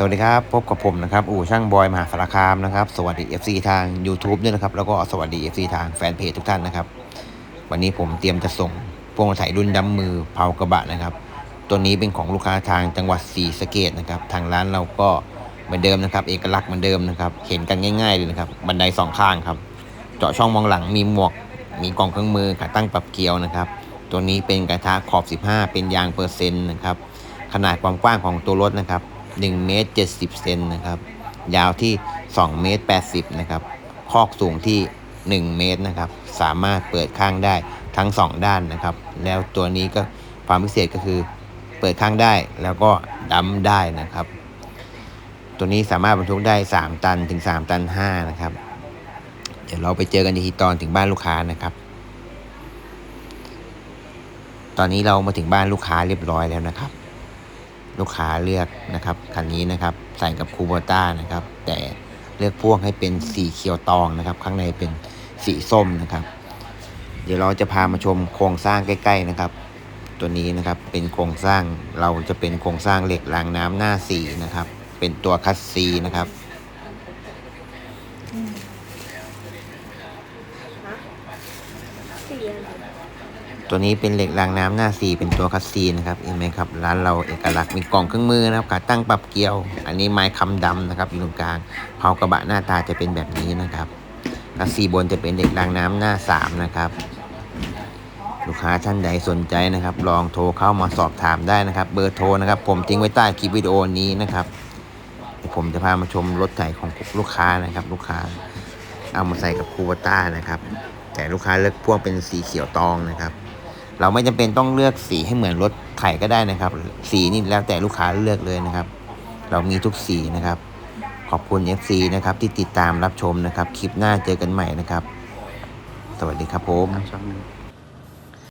สวัสดีครับ พบกับผมนะครับ อู่ช่างบอยมหาสารคามนะครับ สวัสดี FC ทาง YouTube ด้วยนะครับ แล้วก็สวัสดี FC ทางแฟนเพจทุกท่านนะครับ วันนี้ผมเตรียมจะส่งพวงมาลัยรุ่นดำมือเผากระบะนะครับ ตัวนี้เป็นของลูกค้าทางจังหวัดศรีสะเกดนะครับ ทางร้านเราก็เหมือนเดิมนะครับ เอกลักษณ์เหมือนเดิมนะครับ เห็นกันง่ายๆเลยนะครับ บันไดสองข้างครับ เจาะช่องมองหลัง มีหมวก มีกล่องเครื่องมือขาตั้งปรับเกียวนะครับ ตัวนี้เป็นกระทะขอบ 15 เป็นยางเปอร์เซ็นต์นะครับ ขนาดความกว้างของตัวรถนะครับ 1เมตร70เซนนะครับ ยาวที่2เมตร80นะครับ คอกสูงที่ 1 เมตรนะครับ สามารถเปิดข้างได้ทั้ง 2 ด้านนะครับ แล้วตัวนี้ก็ความพิเศษก็คือเปิดข้างได้แล้วก็ดัมได้นะครับ ตัวนี้สามารถบรรทุกได้ 3 ตันถึง 3 ตัน 5 นะครับ เดี๋ยวเราไปเจอกันในทีตอนถึงบ้านลูกค้านะครับ ตอนนี้เรามาถึงบ้านลูกค้าเรียบร้อยแล้วนะครับ ลูกค้าเลือกนะครับคันนี้นะครับใส่กับคูโบต้านะครับ แต่เลือกพ่วงให้เป็นสีเขียวตองนะครับ ข้างในเป็นสีส้มนะครับ เดี๋ยวเราจะพามาชมโครงสร้างใกล้ ๆนะครับ ตัวนี้นะครับเป็นโครงสร้างเราจะเป็นโครงสร้างเหล็กรางน้ำหน้าสีนะครับ เป็นตัวคัสซีนะครับสีอะไร ตัวนี้เป็นเหล็กรางน้ำหน้าสีเป็นตัวคัสซีนะครับเห็นไหมครับร้านเราเอกลักษณ์มีกล่องเครื่องมือนะครับขาตั้งปรับเกียว อันนี้ไม้คำดำนะครับอยู่ตรงกลางเผากระบะหน้าตาจะเป็นแบบนี้นะครับคัสซีบนจะเป็นเหล็กรางน้ำหน้าสามนะครับลูกค้าท่านใดสนใจนะครับ ลองโทรเข้ามาสอบถามได้นะครับ เบอร์โทรนะครับ ผมทิ้งไว้ใต้คลิปวิดีโอนี้นะครับเดี๋ยวผมจะพามาชมรถไถของลูกค้านะครับ ลูกค้าเอามาใส่กับคูวต้านะครับ แต่ลูกค้าเลือกพ่วงเป็นสีเขียวตองนะครับ เราไม่จำเป็นต้องเลือกสีให้เหมือนรถไข่ก็ได้นะครับ สีนี่แล้วแต่ลูกค้าเลือกเลยนะครับ เรามีทุกสีนะครับ ขอบคุณ FC นะครับที่ติดตามรับชมนะครับ คลิปหน้าเจอกันใหม่นะครับ สวัสดีครับผม